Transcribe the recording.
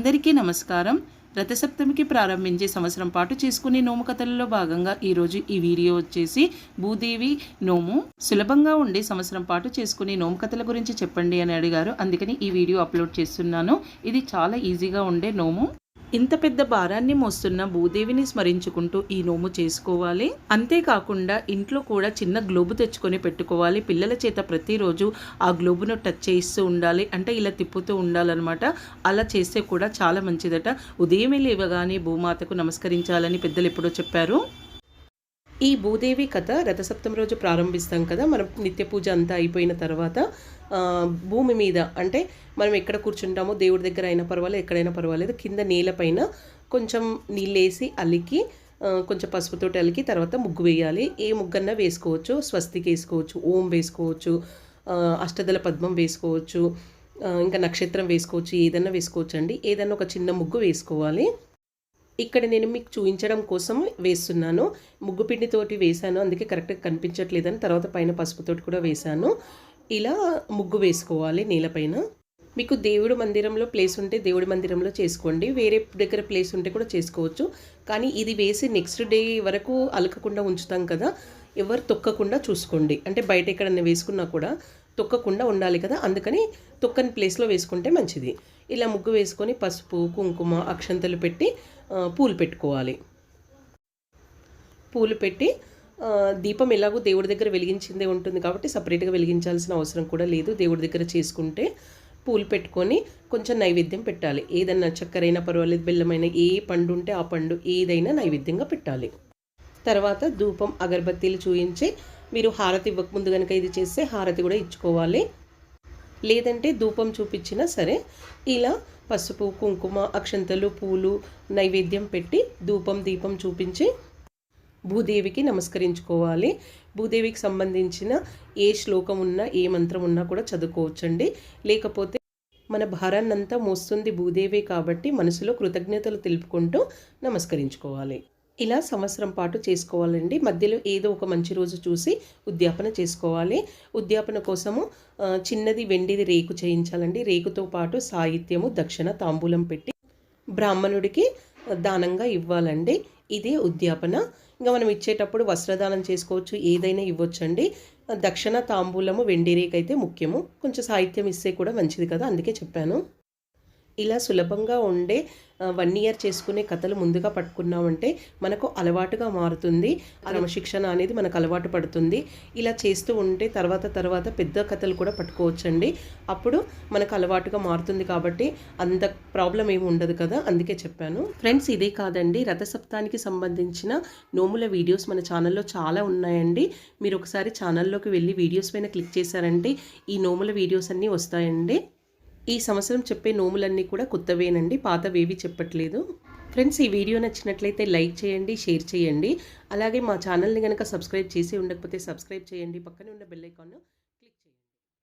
అందరికీ నమస్కారం. రథసప్తమికి ప్రారంభించే సంవత్సరం పాటు చేసుకునే నోము కథలలో భాగంగా ఈరోజు ఈ వీడియో వచ్చేసి భూదేవి నోము సులభంగా ఉండే సంవత్సరం పాటు చేసుకునే నోము కథల గురించి చెప్పండి అని అడిగారు. అందుకని ఈ వీడియో అప్లోడ్ చేస్తున్నాను. ఇది చాలా ఈజీగా ఉండే నోము. ఇంత పెద్ద భారాన్ని మోస్తున్న భూదేవిని స్మరించుకుంటూ ఈ నోము చేసుకోవాలి. అంతేకాకుండా ఇంట్లో కూడా చిన్న గ్లోబు తెచ్చుకొని పెట్టుకోవాలి. పిల్లల చేత ప్రతిరోజు ఆ గ్లోబును టచ్ చేయిస్తూ ఉండాలి. అంటే ఇలా తిప్పుతూ ఉండాలన్నమాట. అలా చేస్తే కూడా చాలా మంచిదట. ఉదయమే లేవగానే భూమాతకు నమస్కరించాలని పెద్దలు ఎప్పుడో చెప్పారు. ఈ భూదేవి కథ రథసప్తమి రోజు ప్రారంభిస్తాం కదా. మనం నిత్య పూజ అంతా అయిపోయిన తర్వాత భూమి మీద అంటే మనం ఎక్కడ కూర్చుంటామో దేవుడి దగ్గర అయినా పర్వాలేదు ఎక్కడైనా పర్వాలేదు కింద నేలపైన కొంచెం నీళ్ళేసి అలికి కొంచెం పసుపుతోటి అలికి తర్వాత ముగ్గు వేయాలి. ఏ ముగ్గన్నా వేసుకోవచ్చు. స్వస్తికి వేసుకోవచ్చు ఓం వేసుకోవచ్చు అష్టదల పద్మం వేసుకోవచ్చు ఇంకా నక్షత్రం వేసుకోవచ్చు ఏదన్నా వేసుకోవచ్చు అండి ఏదన్నా ఒక చిన్న ముగ్గు వేసుకోవాలి. ఇక్కడ నేను మీకు చూపించడం కోసం వేస్తున్నాను. ముగ్గు పిండితోటి వేశాను. అందుకే కరెక్ట్గా కనిపించట్లేదని తర్వాత పైన పసుపుతోటి కూడా వేశాను. ఇలా ముగ్గు వేసుకోవాలి నేలపైన మీకు దేవుడు మందిరంలో ప్లేస్ ఉంటే దేవుడి మందిరంలో చేసుకోండి. వేరే దగ్గర ప్లేస్ ఉంటే కూడా చేసుకోవచ్చు. కానీ ఇది వేసి నెక్స్ట్ డే వరకు అలకకుండా ఉంచుతాం కదా. ఎవరు తొక్కకుండా చూసుకోండి. అంటే బయట ఎక్కడన్నా వేసుకున్నా కూడా తొక్కకుండా ఉండాలి కదా అందుకని తొక్కని ప్లేస్లో వేసుకుంటే మంచిది. ఇలా ముగ్గు వేసుకొని పసుపు కుంకుమ అక్షంతలు పెట్టి పూలు పెట్టుకోవాలి. పూలు పెట్టి దీపం ఎలాగో దేవుడి దగ్గర వెలిగించిందే ఉంటుంది కాబట్టి సపరేట్గా వెలిగించాల్సిన అవసరం కూడా లేదు. దేవుడి దగ్గర చేసుకుంటే పూలు పెట్టుకొని కొంచెం నైవేద్యం పెట్టాలి. ఏదన్నా చక్కెరైనా పర్వాలేదు బెల్లమైన ఏ పండు ఉంటే ఆ పండు ఏదైనా నైవేద్యంగా పెట్టాలి. తర్వాత ధూపం అగరబత్తీలు చూయించి మీరు హారతి ఇవ్వకముందు కనుక ఇది చేస్తే హారతి కూడా ఇచ్చుకోవాలి. లేదంటే ధూపం చూపించినా సరే ఇలా పసుపు కుంకుమ అక్షంతలు పూలు నైవేద్యం పెట్టి ధూపం దీపం చూపించి భూదేవికి నమస్కరించుకోవాలి. భూదేవికి సంబంధించిన ఏ శ్లోకం ఉన్నా ఏ మంత్రం ఉన్నా కూడా చదువుకోవచ్చండి. లేకపోతే మన భారాన్నంతా మోస్తుంది భూదేవి కాబట్టి మనసులో కృతజ్ఞతలు తెలుపుకుంటూ నమస్కరించుకోవాలి. ఇలా సంవత్సరం పాటు చేసుకోవాలండి. మధ్యలో ఏదో ఒక మంచి రోజు చూసి ఉద్యాపన చేసుకోవాలి. ఉద్యాపన కోసము చిన్నది వెండిది రేకు చేయించాలండి. రేకుతో పాటు సాహిత్యము దక్షిణ తాంబూలం పెట్టి బ్రాహ్మణుడికి దానంగా ఇవ్వాలండి. ఇదే ఉద్యాపన. ఇంకా మనం ఇచ్చేటప్పుడు వస్త్రదానం చేసుకోవచ్చు ఏదైనా ఇవ్వచ్చండి. దక్షిణ తాంబూలము వెండి రేకు అయితే ముఖ్యము. కొంచెం సాహిత్యం ఇస్తే కూడా మంచిది కదా అందుకే చెప్పాను. ఇలా సులభంగా ఉండే వన్ ఇయర్ చేసుకునే కథలు ముందుగా పట్టుకున్నామంటే మనకు అలవాటుగా మారుతుంది. క్రమశిక్షణ అనేది మనకు అలవాటు పడుతుంది. ఇలా చేస్తూ ఉంటే తర్వాత తర్వాత పెద్ద కథలు కూడా పట్టుకోవచ్చండి. అప్పుడు మనకు అలవాటుగా మారుతుంది కాబట్టి అంత ప్రాబ్లం ఏమి ఉండదు కదా అందుకే చెప్పాను. ఫ్రెండ్స్ ఇదే కాదండి. రథసప్తానికి సంబంధించిన నోముల వీడియోస్ మన ఛానల్లో చాలా ఉన్నాయండి. మీరు ఒకసారి ఛానల్లోకి వెళ్ళి వీడియోస్ పైన క్లిక్ చేశారంటే ఈ నోముల వీడియోస్ అన్నీ వస్తాయండి. ఈ సంవత్సరం చెప్పే నోములన్నీ కూడా కొత్తవేనండి పాతవేవి చెప్పట్లేదు. ఫ్రెండ్స్ ఈ వీడియో నచ్చినట్లయితే లైక్ చేయండి షేర్ చేయండి. అలాగే మా ఛానల్ని కనుక సబ్స్క్రైబ్ చేసి ఉండకపోతే సబ్స్క్రైబ్ చేయండి. పక్కనే ఉన్న బెల్